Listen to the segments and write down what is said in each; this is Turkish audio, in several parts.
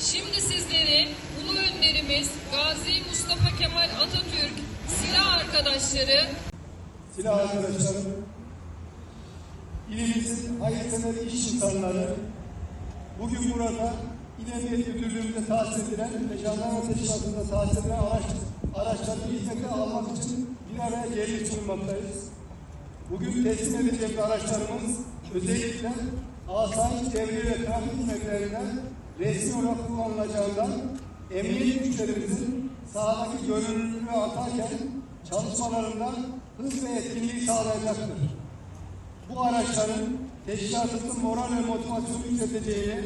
Şimdi sizleri Ulu Önderimiz Gazi Mustafa Kemal Atatürk silah arkadaşları Silah arkadaşlarım, ilimizin hayırsever iş insanları, bugün burada İl Emniyet Müdürlüğümüzde tahsis edilen ve jandarma teşkilatında tahsis edilen araç, araçları hizmete almak için bir araya gelmiş bulunmaktayız. Bugün teslim edeceğimiz araçlarımız özellikle asayiş devri ve trafik hizmetlerinde resmi olarak kullanılacağından emniyet güçlerimizin sahadaki görünürlüğü artarken çalışmalarında hız ve etkinliği sağlayacaktır. Bu araçların teşkilatımızın moral ve motivasyonu yükselteceğini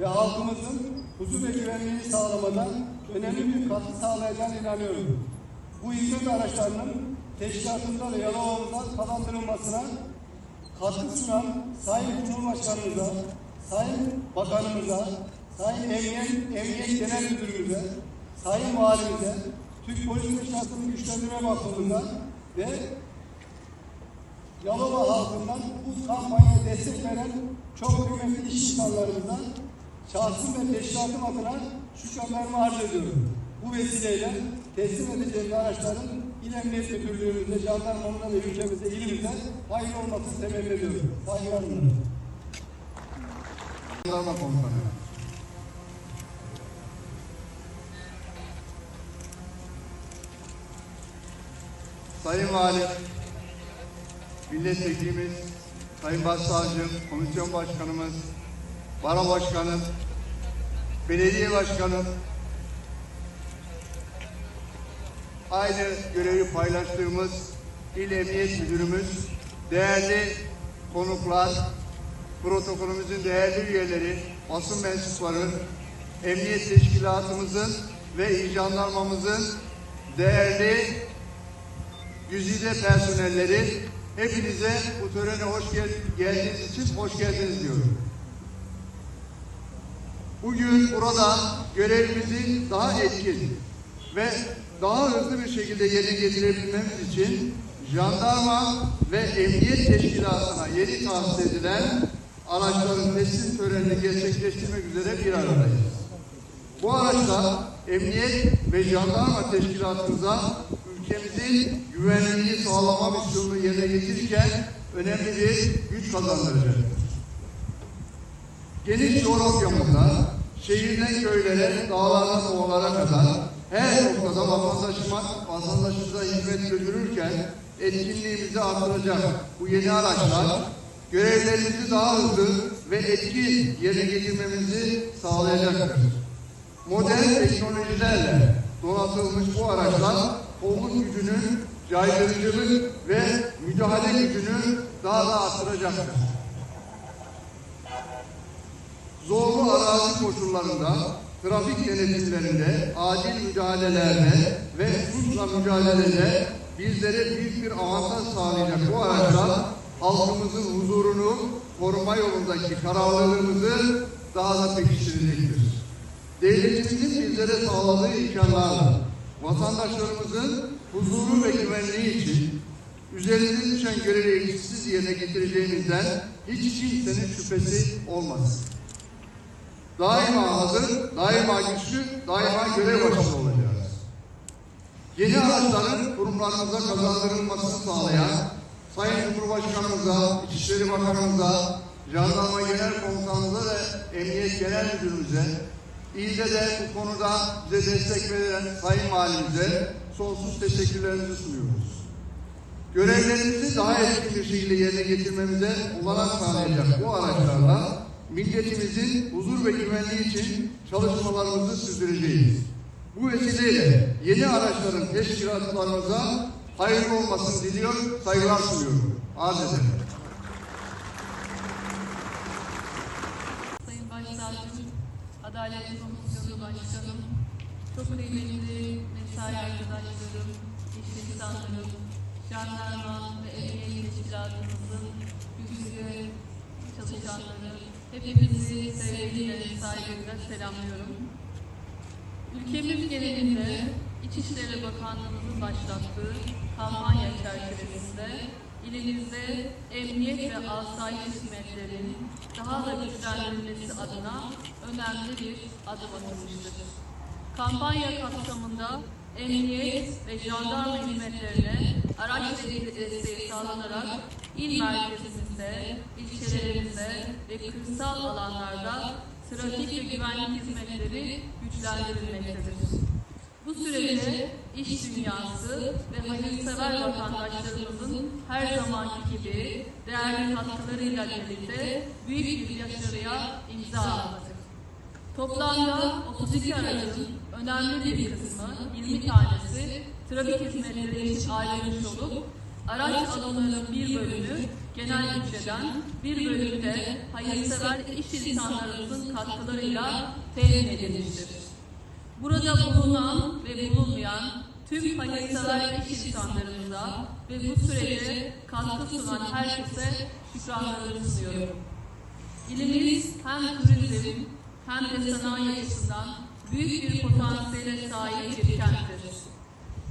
ve halkımızın huzur ve güvenliğini sağlamada önemli bir katkı sağlayacağına inanıyorum. Bu hizmet araçlarının teşkilatında ve Yalova'mızda kazandırılmasına katkı sunan Sayın Cumhurbaşkanımıza, Sayın Bakanımıza, Sayın Emniyet, Emniyet Genel Müdürümüze, Sayın Valimize, Türk Polis Teşkilatı'nın güçlendirme bakımından ve Yalova halkından bu kampanyaya destek veren çok kıymetli iş insanlarımıza şahsım ve teşkilatım adına şükranlarımı arz ediyorum. Bu vesileyle teslim edeceğimiz araçların İl Emniyet Müdürlüğümüzde, jandarmamızda ve ülkemizde, ilimizde hayırlı olmasını temenni ediyorum. Saygılarımla. Jandarma Komutanı. Sayın Valim, Milletvekilimiz, Sayın Başsavcım, Komisyon Başkanımız, Baro Başkanım, Belediye Başkanım, aynı görevi paylaştığımız İl Emniyet Müdürümüz, değerli konuklar, protokolümüzün değerli üyeleri, basın mensupları, emniyet teşkilatımızın ve İl jandarmamızın değerli güzide personelleri, hepinize bu törene hoş gel geldiğiniz için hoş geldiniz diyorum. Bugün burada görevimizi daha etkin ve daha hızlı bir şekilde yerine getirebilmemiz için jandarma ve emniyet teşkilatına yeni tahsis edilen araçların teslim törenini gerçekleştirmek üzere bir aradayız. Bu araçlar emniyet ve jandarma teşkilatımıza ülkemizin güvenliğini sağlama misyonunu yerine getirirken önemli bir güç kazandıracaktır. Geniş coğrafyamızda şehirden köylere, dağlardan ovalara kadar her noktada vatandaşımıza hizmet götürürken etkinliğimizi artıracak bu yeni araçlar görevlerimizi daha hızlı ve etkin yerine getirmemizi sağlayacaktır. Modern teknolojilerle donatılmış bu araçlar kolluk gücünün caydırıcılık ve müdahale gücünü daha da arttıracaktır. Zorlu arazi koşullarında, trafik denetimlerinde, acil müdahalelerde ve suçla mücadelede bizlere büyük bir avantaj sağlayacak bu araçlar halkımızın huzurunu koruma yolundaki kararlılığımızı daha da pekiştirecektir. Devletimizin bizlere sağladığı imkanlarla vatandaşlarımızın huzuru ve güvenliği için üzerimize düşen görevi eksiksiz yerine getireceğimizden hiç kimsenin şüphesi olmasın. Daima hazır, daima güçlü, daima görev başında olacağız. Yeni araçların kurumlarımıza kazandırılmasını sağlayan Sayın Cumhurbaşkanımıza, İçişleri Bakanımıza, Jandarma Genel Komutanımıza ve Emniyet Genel Müdürümüze, İlde de bu konuda bize destek veren Sayın Valimize sonsuz teşekkürlerimizi sunuyoruz. Görevlerimizi daha etkin bir şekilde yerine getirmemize olanak sağlayacak bu araçlarla milletimizin huzur ve güvenliği için çalışmalarımızı sürdüreceğiz. Bu vesileyle yeni araçların teşkilatlarımıza hayırlı olmasını diliyor, saygılar sunuyorum. Arz ederim. Sayın Başsavcım, Adalet Komisyonu Başkanım, çok kıymetli mesai arkadaşlarım, iş insanlarım, jandarma ve emniyet teşkilatımızın güçlü çalışanları, hepinizi sevgiyle, saygıyla selamlıyorum. Ülkemiz genelinde İçişleri Bakanlığımızın başlattığı kampanya çerçevesinde ilimizde emniyet ve asayiş hizmetlerinin daha da güçlendirilmesi adına önemli bir adım atılmıştır. Kampanya kapsamında emniyet ve jandarma hizmetlerine araç desteği sağlanarak il merkezimizde, ilçelerimizde ve kırsal alanlarda trafik ve güvenlik hizmetleri güçlendirilmektedir. Bu süreçte iş dünyası ve hayırsever vatandaşlarımızın her zamanki gibi değerli katkılarıyla birlikte büyük bir başarıya imza attık. Toplamda 32 aracın önemli bir kısmı 20 tanesi trafik hizmetleri için ayrılmış olup araç alımlarının bir bölümü genel bütçeden bir bölümü de hayırsever iş insanlarımızın katkılarıyla temin edilmiştir. Burada bulunan ve bulunmayan tüm hayırsever iş insanlarımıza ve bu sürece katkı sunan herkese şükranlarımı sunuyorum. İlimiz hem turizm hem de sanayi açısından büyük bir potansiyele sahip bir kenttir.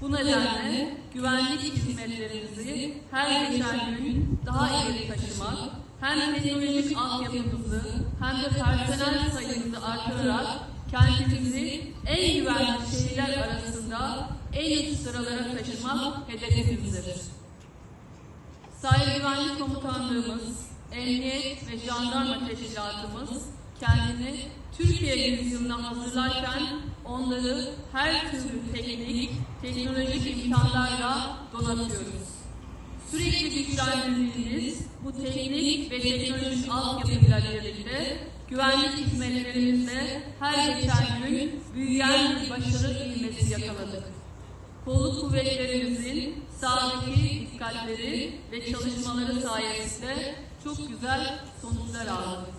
Bu nedenle güvenlik hizmetlerimizi her geçen gün daha ileri taşımak, hem teknolojik altyapımızı hem de personel sayımızı artırarak kentimizi en güvenli şehirler arasında en üst sıralara taşımak hedefimizdir. Sahil Güvenlik Komutanlığımız, Emniyet ve Jandarma Teşkilatımız kendini Türkiye yüzyılına hazırlarken onları her türlü teknik, teknolojik imkanlarla donatıyoruz. Sürekli güçlendirdiğimiz bu teknik ve teknolojik altyapıyla birlikte güvenlik hizmetlerimizde her geçen gün büyüyen bir başarı ilmesi yakaladık. Kolluk kuvvetlerimizin sahadaki dikkatleri ve çalışmaları sayesinde çok güzel sonuçlar aldık.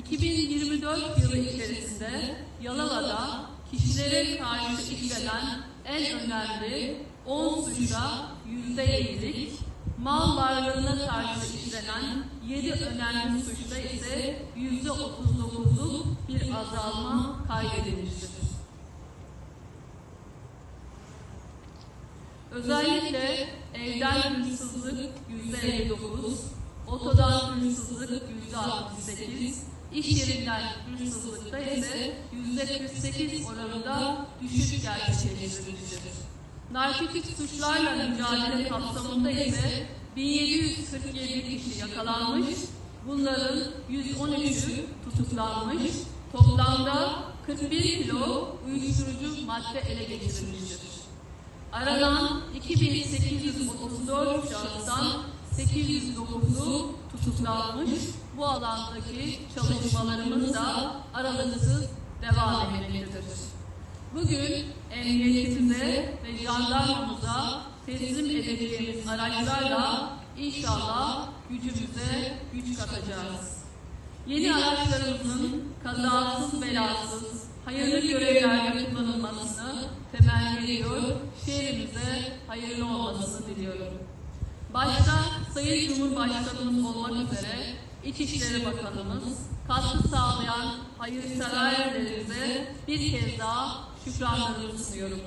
2024 yılı içerisinde Yalova'da kişilere karşı işlenen en önemli 10 suçta %7'lik, mal varlığına karşı işlenen 7 önemli suçta ise %39'luk bir azalma kaydedilmiştir. Özellikle evden hırsızlık %59, otodan hırsızlık %68, iş yerinden hırsızlıkta ise %48 oranında düşüş gerçekleştirilmiştir. Narkotik suçlarla mücadele kapsamında ise 1747 kişi yakalanmış, bunların 113'ü tutuklanmış, toplamda 41 kilo uyuşturucu madde ele geçirilmiştir. Aranan 2834 şahıstan 809'u tutuklanmış. Bu alandaki çalışmalarımız da aralıksız devam etmektedir. Bugün emniyetimize ve jandarmamıza teslim edeceğimiz araçlarla inşallah gücümüze güç katacağız. Yeni araçlarımızın kazasız belasız, hayırlı görevlerde kullanılmasını temenni ediyor, şehrimize hayırlı olmasını diliyorum. Başta Sayın Cumhurbaşkanımız olmak üzere İçişleri Bakanımız, katkı sağlayan hayırseverlerimize bir kez daha şükranlarımı sunuyorum.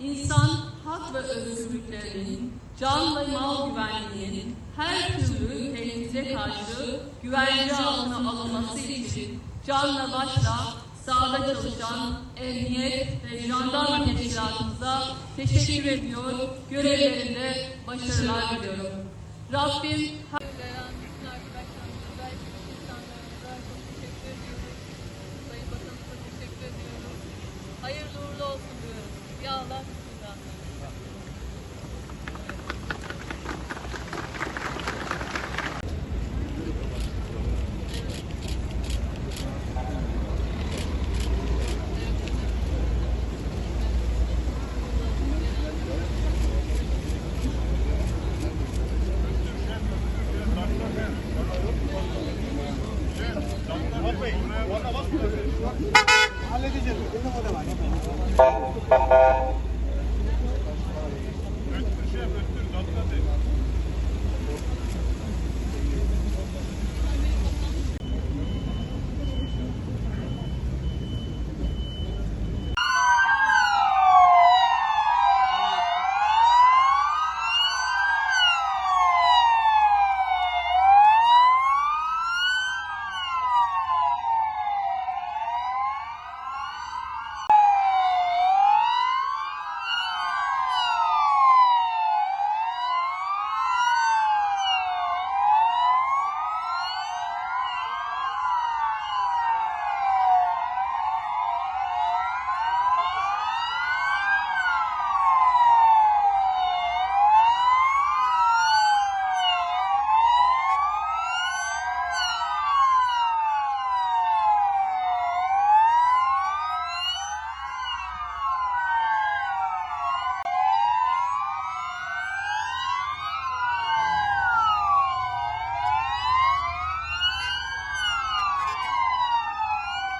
İnsan hak ve özgürlüklerinin, can ve mal güvenliğinin her türlü tehdide karşı güvence altına alınması için canla başla sahada çalışan emniyet ve jandarma teşkilatımıza teşekkür ediyor, görevlerinde başarılar diliyorum. Rabbim her. Hayırlı uğurlu olsun diyoruz. Ya Allah